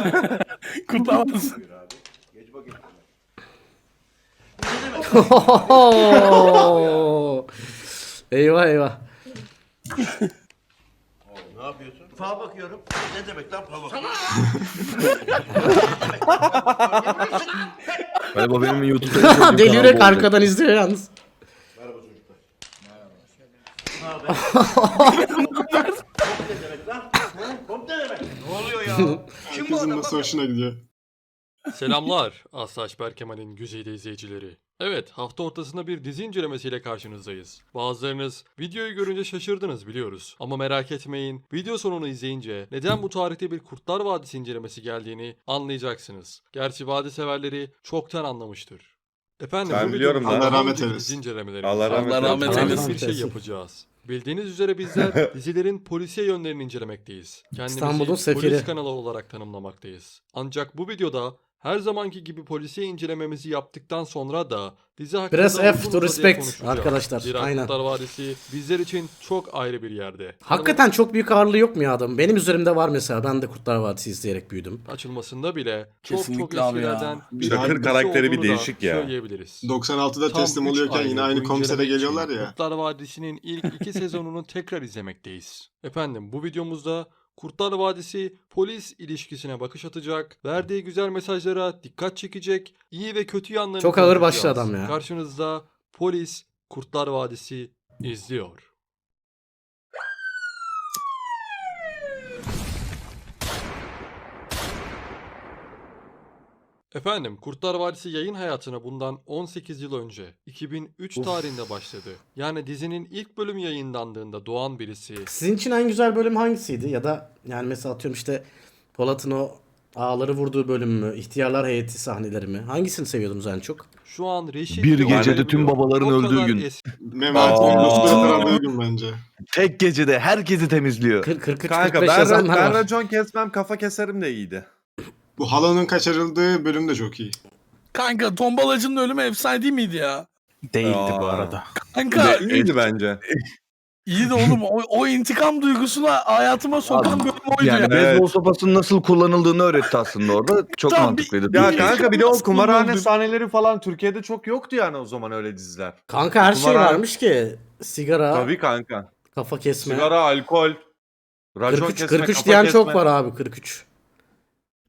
Kurtlamaz. eyvah eyvah. Ne yapıyorsun? Fal bakıyorum. Ne demek lan fal bakıyorum? Galiba benim YouTube'da Delirerek arkadan izliyor yalnız. Merhaba çocuklar. Merhaba. ne demek lan? Ha? Kop ne demek? Ne oluyor ya? Kim bu Herkesin adam? nasıl hoşuna gidiyor. Selamlar Asaş Berkemal'in güzide izleyicileri. Evet hafta ortasında bir dizi incelemesiyle karşınızdayız. Bazılarınız videoyu görünce şaşırdınız biliyoruz. Ama merak etmeyin video sonunu izleyince neden bu tarihte bir Kurtlar Vadisi incelemesi geldiğini anlayacaksınız. Gerçi vadi severleri çoktan anlamıştır. Efendim Ben bu biliyorum videomuzda lan. Allah rahmet eylesin. dizi incelemelerimiz Allah rahmet Allah rahmet eylesin. bir şey yapacağız. Bildiğiniz üzere bizler dizilerin polisiye yönlerini incelemekteyiz. Kendimizi İstanbul'un sefiri. polis kanalı olarak tanımlamaktayız. Ancak bu videoda her zamanki gibi polisiye incelememizi yaptıktan sonra da dizi hakkında Press F to respect arkadaşlar, Zira aynen. Kurtlar Vadisi bizler için çok ayrı bir yerde. Hakikaten çok büyük ağırlığı yok mu ya adam? Benim üzerimde var mesela. Ben de Kurtlar Vadisi izleyerek büyüdüm. açılmasında bile çok çok Kesinlikle ya. eskilerden bir Çakır karakteri bir değişik ya. Söyleyebiliriz. 96'da Tam teslim oluyorken yine aynı komisere geliyorlar ya. Kurtlar Vadisi'nin ilk iki sezonunu tekrar izlemekteyiz. Efendim bu videomuzda Kurtlar Vadisi polis ilişkisine bakış atacak, verdiği güzel mesajlara dikkat çekecek, iyi ve kötü yanlarını Çok ağır konuşacağız. başlı adam ya. Karşınızda polis Kurtlar Vadisi izliyor. Efendim, Kurtlar Vadisi yayın hayatına bundan 18 yıl önce, 2003 tarihinde başladı. Yani dizinin ilk bölümü yayınlandığında doğan birisi, Sizin için en güzel bölüm hangisiydi? Ya da yani mesela atıyorum işte Polat'ın o ağları vurduğu bölüm mü? İhtiyarlar heyeti sahneleri mi? Hangisini seviyordunuz en çok? şu an Reşit Bir gecede tüm babaların O öldüğü gün. kırandığı gün bence. Tek gecede herkesi temizliyor. 40 43 Kanka 45 ben, ben racon kesmem kafa keserim de iyiydi. Bu halanın kaçırıldığı bölüm de çok iyi. Kanka tombalacının ölümü efsane değil miydi ya? Değildi bu Aa. arada. Kanka İyiydi bence. iyi de oğlum o, o intikam duygusuna hayatıma sokan bölüm oydu Yani ya. beyzbol sopasının nasıl kullanıldığını öğretti aslında orada. Çok Tamam, mantıklıydı. Ya kanka bir de o Nasıl kumarhane sahneleri falan Türkiye'de çok yoktu yani o zaman öyle diziler. Kanka her şey varmış ki. Sigara, Tabii kanka. kafa kesme. Sigara, alkol, racon 43 kesme, 43 kafa diyen kesme. çok var abi 43.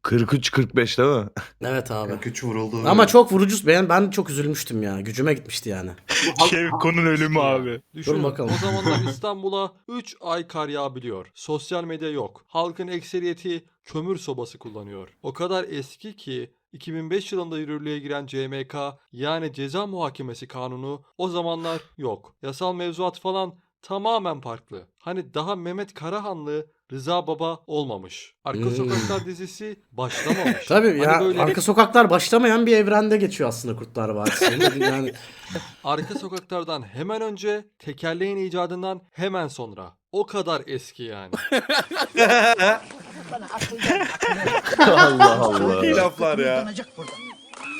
43-45 değil mi? Evet abi. Güç vuruldu. Ama çok vurucu. Ben ben çok üzülmüştüm ya. Gücüme gitmişti yani. Şevko'nun ölümü abi. Düşünün bakalım. o zamanlar İstanbul'a 3 ay kar yağabiliyor. Sosyal medya yok. Halkın ekseriyeti kömür sobası kullanıyor. O kadar eski ki 2005 yılında yürürlüğe giren CMK yani ceza muhakemesi kanunu o zamanlar yok. Yasal mevzuat falan tamamen farklı. Hani daha Mehmet Karahanlı Rıza Baba olmamış. Arka Hmm. Sokaklar dizisi başlamamış. Tabii Hani ya böyle arka sokaklar başlamayan bir evrende geçiyor aslında Kurtlar Vadisi. yani Arka sokaklardan hemen önce, tekerleğin icadından hemen sonra. O kadar eski yani. Allah Allah. Çok iyi laflar ya.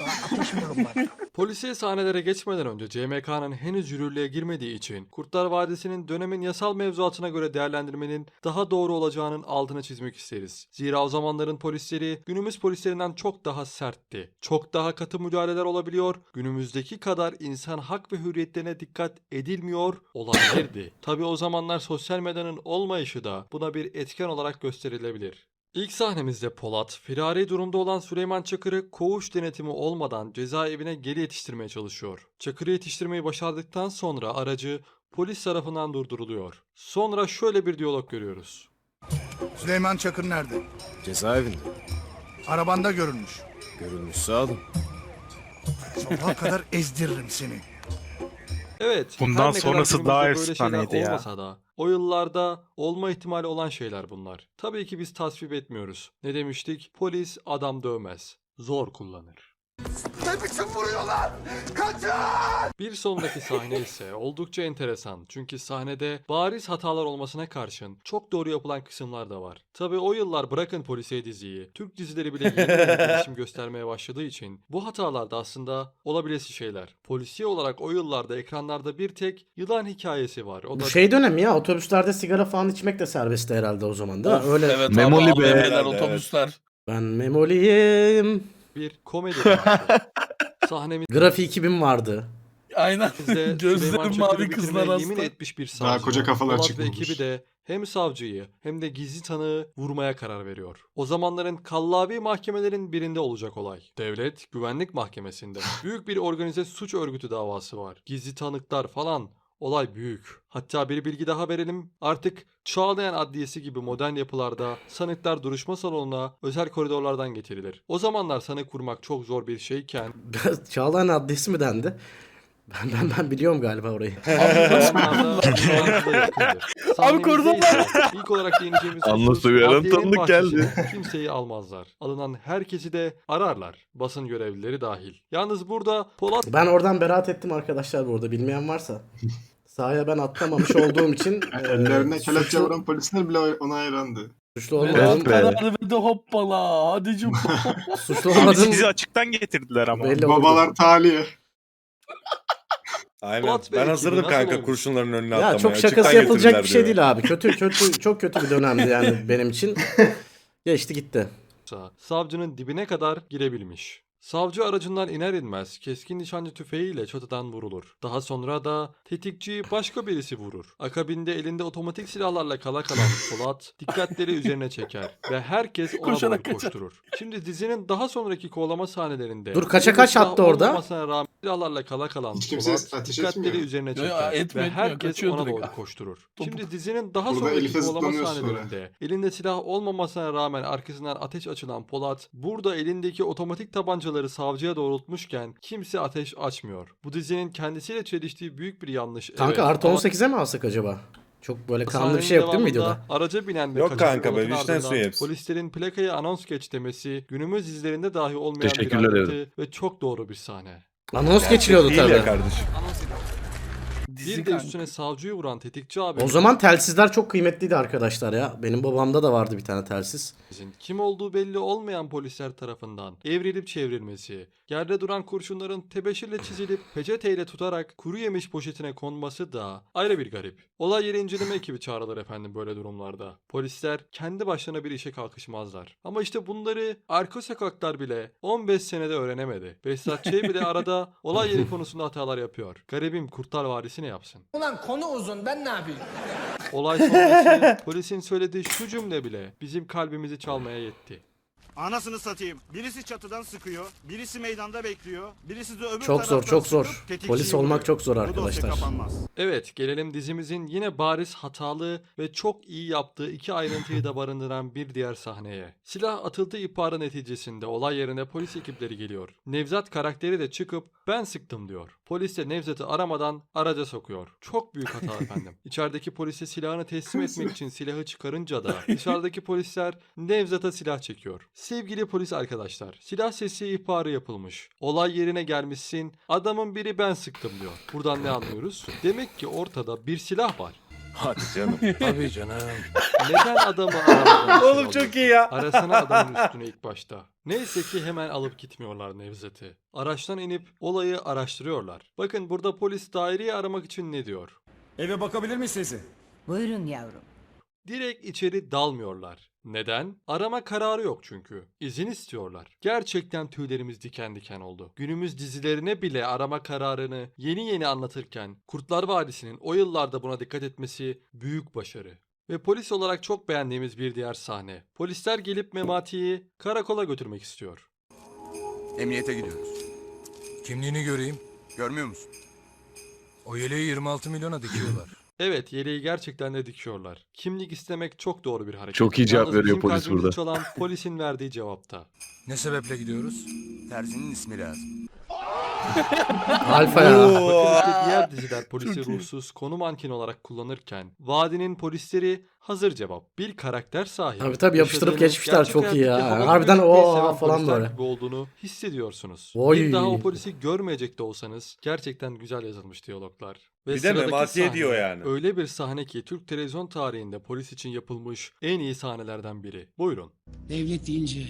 Polisiye sahnelere geçmeden önce CMK'nın henüz yürürlüğe girmediği için Kurtlar Vadisi'nin dönemin yasal mevzuatına göre değerlendirmenin daha doğru olacağının altını çizmek isteriz. Zira o zamanların polisleri günümüz polislerinden çok daha sertti. Çok daha katı müdahaleler olabiliyor, günümüzdeki kadar insan hak ve hürriyetlerine dikkat edilmiyor olabilirdi. Tabi o zamanlar sosyal medyanın olmayışı da buna bir etken olarak gösterilebilir. İlk sahnemizde Polat, firari durumda olan Süleyman Çakır'ı koğuş denetimi olmadan cezaevine geri yetiştirmeye çalışıyor. Çakır'ı yetiştirmeyi başardıktan sonra aracı polis tarafından durduruluyor. Sonra şöyle bir diyalog görüyoruz. Süleyman Çakır nerede? Cezaevinde. Arabanda görülmüş. Görülmüş sağ olun. Sabaha kadar ezdiririm seni. Evet, Bundan her ne kadar sonrası günümüzde daha böyle şeyler efsaneydi ya. olmasa da o yıllarda olma ihtimali olan şeyler bunlar. Tabii ki biz tasvip etmiyoruz. Ne demiştik? Polis adam dövmez. Zor kullanır. Ne biçim vuruyorlar? Kaçın! Bir sonraki sahne ise oldukça enteresan. Çünkü sahnede bariz hatalar olmasına karşın çok doğru yapılan kısımlar da var. Tabi o yıllar bırakın polisiye diziyi, Türk dizileri bile yeni yeni gelişim göstermeye başladığı için bu hatalar da aslında olabilesi şeyler. Polisiye olarak o yıllarda ekranlarda bir tek yılan hikayesi var. O bu da şey dönemi ya otobüslerde sigara falan içmek de serbestti herhalde o zaman değil mi? Of, Öyle Evet Memoli abi be. AVM'ler, otobüsler. Ben memoliyim. bir komedi filmi. Sahnemizde Grafiği 2000 vardı. Aynen. Süleyman Gözlerim Çakır'ı mavi kızlar bitirmeye yemin hasta. etmiş bir savcı. Daha koca kafalar Polat ve çıkmamış. ekibi de hem savcıyı hem de gizli tanığı vurmaya karar veriyor. O zamanların kallavi mahkemelerin birinde olacak olay. Devlet Güvenlik Mahkemesi'nde. Büyük bir organize suç örgütü davası var. Gizli tanıklar falan. Olay büyük. Hatta bir bilgi daha verelim. Artık Çağlayan Adliyesi gibi modern yapılarda sanıklar duruşma salonuna özel koridorlardan getirilir. O zamanlar sanık kurmak çok zor bir şeyken Çağlayan adresi mi dendi? Ben, ben, ben biliyorum galiba orayı. Abi koridorlar- İlk olarak değineceğimiz Anla husus, adliyenin tanıdık geldi. bahçesinde Kimseyi almazlar. Alınan herkesi de ararlar. Basın görevlileri dahil. Yalnız burada Polat Ben oradan beraat ettim arkadaşlar bu arada bilmeyen varsa. Sahaya ben atlamamış olduğum için e, Ellerine kelepçe suçlu, vuran polisler bile ona hayrandı. suçlu olmadığım, be. Karar verdi hoppala. Hadi cum. suçlu Abi olmadığım sizi açıktan getirdiler ama. belli oldu. Babalar taliye. Aynen. Polat Ben ekibi hazırdım nasıl kanka olmuş? kurşunların önüne Ya atlamaya. çok Açıktan şakası yapılacak bir şey değil abi. Kötü kötü çok kötü bir dönemdi yani benim için. Geçti gitti. savcının dibine kadar girebilmiş. Savcı aracından iner inmez keskin nişancı tüfeğiyle çatıdan vurulur. Daha sonra da tetikçiyi başka birisi vurur. Akabinde elinde otomatik silahlarla kala kalan Polat dikkatleri üzerine çeker ve herkes ona Koşarak doğru kaçar. koşturur. Şimdi dizinin daha sonraki kovalama sahnelerinde Dur, kaça kaç silah attı orada? olmamasına rağmen silahlarla kala kalan Hiç kimse Polat ateş dikkatleri etmiyor. üzerine Yo, çeker etmiyor, ve etmiyor. herkes Kaçıyor ona direkt. doğru koşturur. Topu- Şimdi dizinin daha Burada sonraki Elif'e kovalama sahnelerinde elinde silah olmamasına rağmen arkasından ateş açılan Polat burada elindeki otomatik tabancaları savcıya doğrultmuşken kimse ateş açmıyor. Bu dizinin kendisiyle çeliştiği büyük bir yanlış. Kanka evet. artı Ama 18'e mi alsak acaba? Çok böyle kanlı bir şey yok değil mi videoda? Araca binen ve Yok kanka, içten ardından suyu hepsi. Polislerin plakaya anons geç demesi günümüz dizilerinde dahi olmayan bir Teşekkürler ayrıntı ve çok doğru bir sahne. Anons geçiliyordu Değil ya tabii. kardeşim. Dizi Bir de kanka. üstüne savcıyı vuran tetikçi abi. O zaman telsizler çok kıymetliydi arkadaşlar ya. Benim babamda da vardı bir tane telsiz. Kim olduğu belli olmayan polisler tarafından evrilip çevrilmesi, yerde duran kurşunların tebeşirle çizilip peçeteyle tutarak kuru yemiş poşetine konması da ayrı bir garip. Olay yeri inceleme ekibi çağrılır efendim böyle durumlarda. Polisler kendi başlarına bir işe kalkışmazlar. Ama işte bunları arka sokaklar bile 15 senede öğrenemedi. Behzat Ç. bile arada olay yeri konusunda hatalar yapıyor. Garibim Kurtlar Vadisi ne yapsın? Ulan konu uzun ben ne yapayım? Olay sonrası polisin söylediği şu cümle bile bizim kalbimizi çalmaya yetti. Anasını satayım. Birisi çatıdan sıkıyor, birisi meydanda bekliyor, birisi de öbür Çok zor taraftan çok zor. tetikçiyi Polis olmak vuruyor. çok zor Bu dosya arkadaşlar. kapanmaz. Evet gelelim dizimizin yine bariz hatalı ve çok iyi yaptığı iki ayrıntıyı da barındıran bir diğer sahneye. Silah atıldığı ihbarı neticesinde olay yerine polis ekipleri geliyor. Nevzat karakteri de çıkıp ben sıktım diyor. Polis de Nevzat'ı aramadan araca sokuyor. Çok büyük hata efendim. İçerideki polise silahını teslim etmek için silahı çıkarınca da dışarıdaki polisler Nevzat'a silah çekiyor. Sevgili polis arkadaşlar, silah sesi ihbarı yapılmış. Olay yerine gelmişsin, adamın biri ben sıktım diyor. Buradan ne anlıyoruz? Demek ki ortada bir silah var. Hadi canım. Tabii canım. Neden adamı aramadan Oğlum çok iyi ya. Arasana adamın üstüne ilk başta. Neyse ki hemen alıp gitmiyorlar Nevzat'ı. Araçtan inip olayı araştırıyorlar. Bakın burada polis daireyi aramak için ne diyor? Eve bakabilir miyiz sizi? Buyurun yavrum. Direkt içeri dalmıyorlar. Neden? Arama kararı yok çünkü. İzin istiyorlar. Gerçekten tüylerimiz diken diken oldu. Günümüz dizilerine bile arama kararını yeni yeni anlatırken Kurtlar Vadisi'nin o yıllarda buna dikkat etmesi büyük başarı. Ve polis olarak çok beğendiğimiz bir diğer sahne. Polisler gelip Memati'yi karakola götürmek istiyor. Emniyete gidiyoruz. Kimliğini göreyim. Görmüyor musun? O yeleği 26 milyona dikiyorlar. Evet yeleği gerçekten de dikiyorlar. Kimlik istemek çok doğru bir hareket. Çok iyi cevap Yalnız veriyor bizim polis kalbimizi burada. çalan polisin verdiği cevapta. ne sebeple gidiyoruz? Terzinin ismi lazım. Alfa ya. Bakın işte diğer diziler polisi ruhsuz konu mankeni olarak kullanırken Vadinin polisleri hazır cevap. Bir karakter sahibi. Tabii tabii, yapıştırıp geçmişler, gerçek çok iyi ya. hayattaki Harbiden o seven falan polisler böyle. gibi olduğunu hissediyorsunuz. Oy. Bir daha o polisi görmeyecek de olsanız gerçekten güzel yazılmış diyaloglar. Ve Bir de sıradaki Memati'ye sahne diyor yani. Öyle bir sahne ki Türk televizyon tarihinde polis için yapılmış en iyi sahnelerden biri. Buyurun. Devlet deyince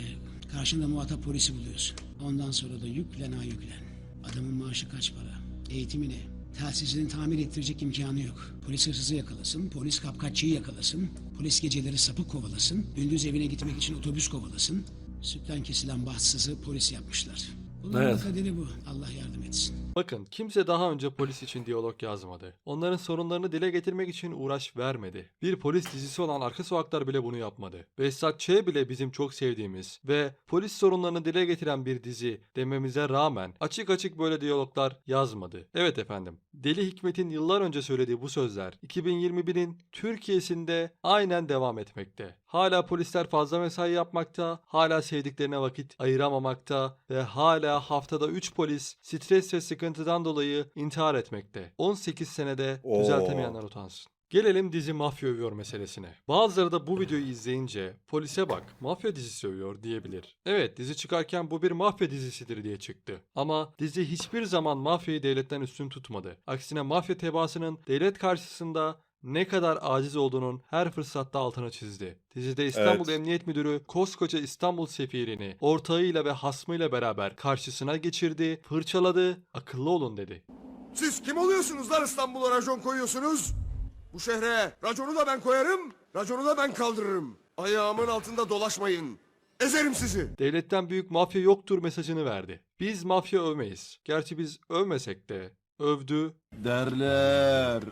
karşında muhatap polisi buluyorsun. Ondan sonra da yüklen ha yüklen. Adamın maaşı kaç para? Eğitimi ne? Telsizini tamir ettirecek imkanı yok. Polis hırsızı yakalasın, polis kapkaççıyı yakalasın, polis geceleri sapık kovalasın, gündüz evine gitmek için otobüs kovalasın. Sütten kesilen bahtsızı polis yapmışlar. Bunların Evet. kaderi bu. Allah yardım etsin. Bakın kimse daha önce polis için diyalog yazmadı. Onların sorunlarını dile getirmek için uğraş vermedi. Bir polis dizisi olan Arka Sokaklar bile bunu yapmadı. Behzat Ç. bile bizim çok sevdiğimiz ve polis sorunlarını dile getiren bir dizi dememize rağmen açık açık böyle diyaloglar yazmadı. Evet efendim. Deli Hikmet'in yıllar önce söylediği bu sözler 2021'in Türkiye'sinde aynen devam etmekte. Hala polisler fazla mesai yapmakta, hala sevdiklerine vakit ayıramamakta ve hala haftada 3 polis stres ve sıkıntıdan dolayı intihar etmekte. 18 senede Oo. düzeltemeyenler utansın. Gelelim dizi mafya övüyor meselesine. Bazıları da bu videoyu izleyince polise bak mafya dizisi övüyor diyebilir. Evet dizi çıkarken bu bir mafya dizisidir diye çıktı. Ama dizi hiçbir zaman mafyayı devletten üstün tutmadı. Aksine mafya tebaasının devlet karşısında ne kadar aciz olduğunun her fırsatta altına çizdi. Dizide İstanbul Evet. Emniyet Müdürü koskoca İstanbul sefirini ortağıyla ve hasmıyla beraber karşısına geçirdi, fırçaladı, akıllı olun dedi. Siz kim oluyorsunuz lan İstanbul'a racon koyuyorsunuz? Bu şehre raconu da ben koyarım, raconu da ben kaldırırım. Ayağımın altında dolaşmayın. Ezerim sizi. Devletten büyük mafya yoktur mesajını verdi. Biz mafya övmeyiz. Gerçi biz övmesek de övdü. Derler.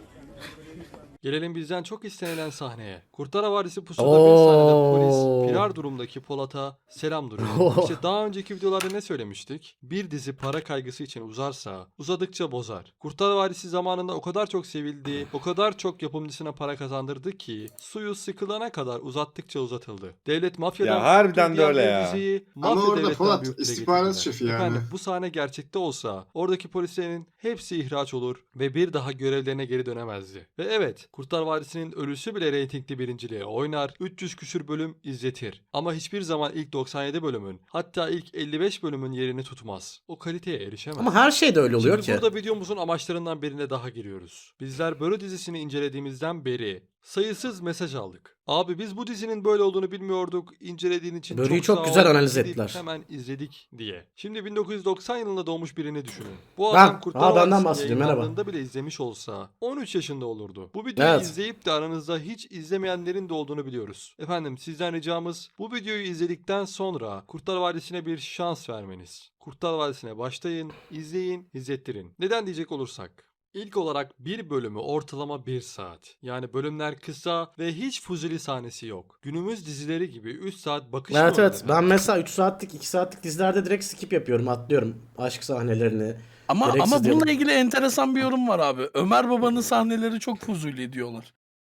Gelelim bizden çok istenilen sahneye. Kurtlar Havarisi pusuda bir sahnede polis firar durumdaki Polat'a selam duruyor. işte daha önceki videolarda ne söylemiştik? Bir dizi para kaygısı için uzarsa uzadıkça bozar. Kurtlar Havarisi zamanında o kadar çok sevildi, o kadar çok yapımcısına para kazandırdı ki suyu sıkılana kadar uzattıkça uzatıldı. Devlet mafyadan Ya harbiden de öyle ya. diziyi Ama mafya orada Polat istihbarat şefi yani. Efendim bu sahne gerçekte olsa oradaki polislerin hepsi ihraç olur ve bir daha görevlerine geri dönemezdi. Ve evet Kurtlar Vadisi'nin ölüsü bile reytingli birinciliğe oynar, 300 küsür bölüm izletir. Ama hiçbir zaman ilk 97 bölümün hatta ilk 55 bölümün yerini tutmaz. O kaliteye erişemez. Ama her şey de öyle oluyor Şimdi ki. burada videomuzun amaçlarından birine daha giriyoruz. Bizler Börü dizisini incelediğimizden beri sayısız mesaj aldık. Abi biz bu dizinin böyle olduğunu bilmiyorduk. İncelediğin için Börü'yü çok, çok güzel ol. analiz ettiler. Hemen izledik diye. Şimdi 1990 yılında doğmuş birini düşünün. Bu Ben- adam Kurtlar Aa, benden Vadisi'ni bahsediyorum, merhaba. bile izlemiş olsa 13 yaşında olurdu. Bu videoyu Evet. izleyip de aranızda hiç izlemeyenlerin de olduğunu biliyoruz. Efendim sizden ricamız bu videoyu izledikten sonra Kurtlar Vadisi'ne bir şans vermeniz. Kurtlar Vadisi'ne başlayın, izleyin, izlettirin. Neden diyecek olursak. İlk olarak bir bölümü ortalama 1 saat. Yani bölümler kısa ve hiç fuzuli sahnesi yok. Günümüz dizileri gibi 3 saat bakış Evet evet. Ben mesela 3 saatlik 2 saatlik dizilerde direkt skip yapıyorum. Atlıyorum aşk sahnelerini. Ama Gereksiz ama bununla ilgili enteresan bir yorum var abi. Ömer Baba'nın sahneleri çok fuzuli diyorlar.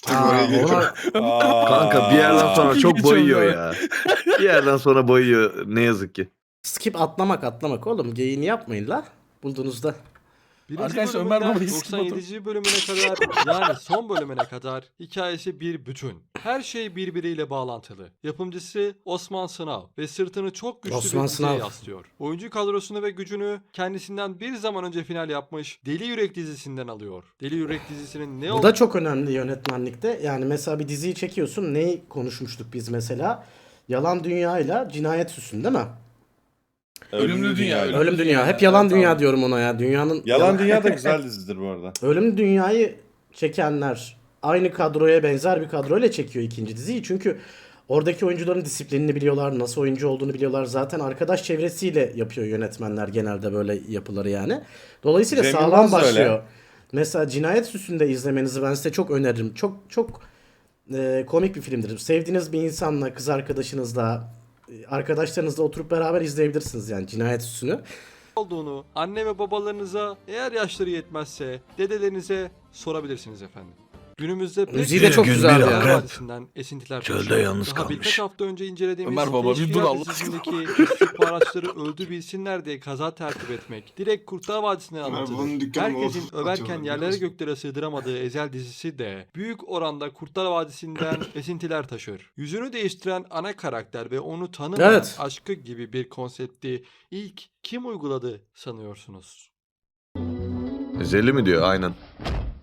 Aa, Kanka bir yerden sonra Çok çok oluyor. ya. Bir yerden sonra boyuyor ne yazık ki. skip atlamak atlamak oğlum. Geyiğini yapmayın la. Bulduğunuzda. Birinci Arkadaşlar, Ömer Baba'yı atın. 97. bölümüne kadar yani son bölümüne kadar hikayesi bir bütün. Her şey birbiriyle bağlantılı. Yapımcısı Osman Sınav ve sırtını çok güçlü Osman bir diziye Sınav. yaslıyor. Oyuncu kadrosunu ve gücünü kendisinden bir zaman önce final yapmış Deli Yürek dizisinden alıyor. Deli Yürek dizisinin ne Bu da çok önemli yönetmenlikte. Yani mesela bir diziyi çekiyorsun. Neyi konuşmuştuk biz mesela? Yalan Dünya ile Cinayet Süsün değil mi? Ölümlü Dünya, Ölümlü Ölüm Dünya. Dünya. Hep Yalan Dünya abi. diyorum ona ya. Dünyanın Yalan Dünya da güzel dizidir bu arada. Ölüm Dünya'yı çekenler aynı kadroya benzer bir kadroyla çekiyor ikinci diziyi. Çünkü oradaki oyuncuların disiplinini biliyorlar, nasıl oyuncu olduğunu biliyorlar. Zaten arkadaş çevresiyle yapıyor yönetmenler genelde böyle yapıları yani. Dolayısıyla Cem sağlam Yılmaz da öyle. başlıyor. Mesela Cinayet Süsü'nde izlemenizi ben size çok öneririm. Çok çok e, komik bir filmdir. Sevdiğiniz bir insanla, kız arkadaşınızla, arkadaşlarınızla oturup beraber izleyebilirsiniz yani Cinayet Süsü'nü. olduğunu anne ve babalarınıza eğer yaşları yetmezse dedelerinize sorabilirsiniz efendim. Günümüzde pek Müziği de çok çok güzeldi Kurtlar ya. Vadisi'nden esintiler Çölde taşıyor. yalnız Daha kalmış. birkaç hafta önce incelediğimiz Ömer baba, bir Teşkilat dur Allah dizisindeki istihbaratçıları öldü bilsinler diye kaza tertip etmek. Direkt Kurtlar Vadisi'nden Ömer anlatılır. dükkanı Herkesin olsun, överken atıyorlar, yerlere biliyorsun. göklere sığdıramadığı Ezel dizisi de büyük oranda Kurtlar Vadisi'nden esintiler taşır. Yüzünü değiştiren ana karakter ve onu tanımayan Evet. aşkı gibi bir konsepti ilk kim uyguladı sanıyorsunuz? Zeli mi diyor aynen.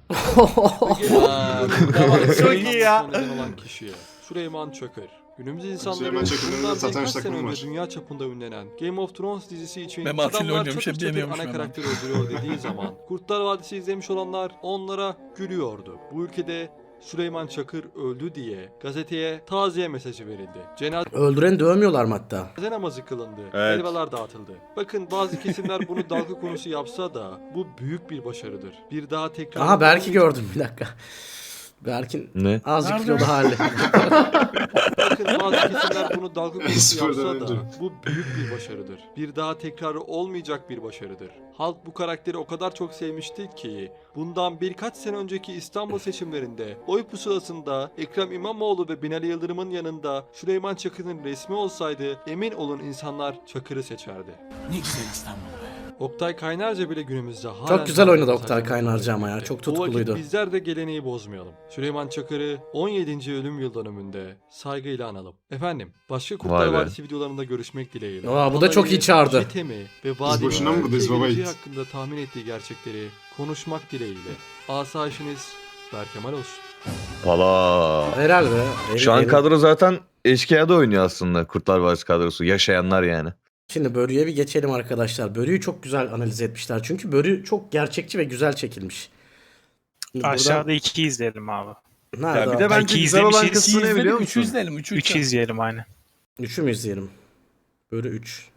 Çok iyi ya. Olan kişiye. Süleyman Çakır. Günümüz insanları Süleyman Çakır'ın bundan birkaç sene takımı önce var. dünya çapında ünlenen Game of Thrones dizisi için ile adamlar oynuyormuş, hep çatır ana Memati. karakteri öldürüyor dediği zaman Kurtlar Vadisi izlemiş olanlar onlara gülüyordu. Bu ülkede Süleyman Çakır öldü diye gazeteye taziye mesajı verildi. Cenaze Öldüreni dövmüyorlar mı hatta? namazı kılındı. Evet. Helvalar dağıtıldı. Bakın bazı kesimler bunu dalga konusu yapsa da bu büyük bir başarıdır. Bir daha tekrar Aha Berk'i gördüm bir dakika. Berk'in Ne? azıcık Nerede? kilolu hali. Bakın bazı kesimler bunu dalga konusu Spordan yapsa önce. da bu büyük bir başarıdır. Bir daha tekrarı olmayacak bir başarıdır. Halk bu karakteri o kadar çok sevmişti ki bundan birkaç sene önceki İstanbul seçimlerinde oy pusulasında Ekrem İmamoğlu ve Binali Yıldırım'ın yanında Süleyman Çakır'ın resmi olsaydı emin olun insanlar Çakır'ı seçerdi. Ne güzel İstanbul be. Oktay Kaynarca bile günümüzde halen Çok güzel oynadı Oktay Kaynarca ama ya, çok tutkuluydu. bizler de geleneği bozmayalım. Süleyman Çakır'ı 17. ölüm yıl dönümünde saygıyla analım. Efendim başka Kurtlar. Vadisi videolarında görüşmek dileğiyle. Aa, bu da çok iyi çağırdı. Çetemi ve vadinin boşuna mı buradayız baba geleceği yiğit? hakkında tahmin ettiği gerçekleri konuşmak dileğiyle. Asayişiniz Berkemal olsun. Valla. Helal be. Şu an kadro zaten eşkıyada oynuyor aslında Kurtlar Vadisi kadrosu. Yaşayanlar yani. Şimdi Börü'ye bir geçelim arkadaşlar. Börü'yü çok güzel analiz etmişler. Çünkü Börü çok gerçekçi ve güzel çekilmiş. Buradan- Aşağıda 2 izleyelim abi. Nerede? Ya bir abi? de bence güzel olan kısmı ne biliyor Üçü musun? izleyelim. Üçü 3 izleyelim aynen. Üçü mü izleyelim? Börü 3.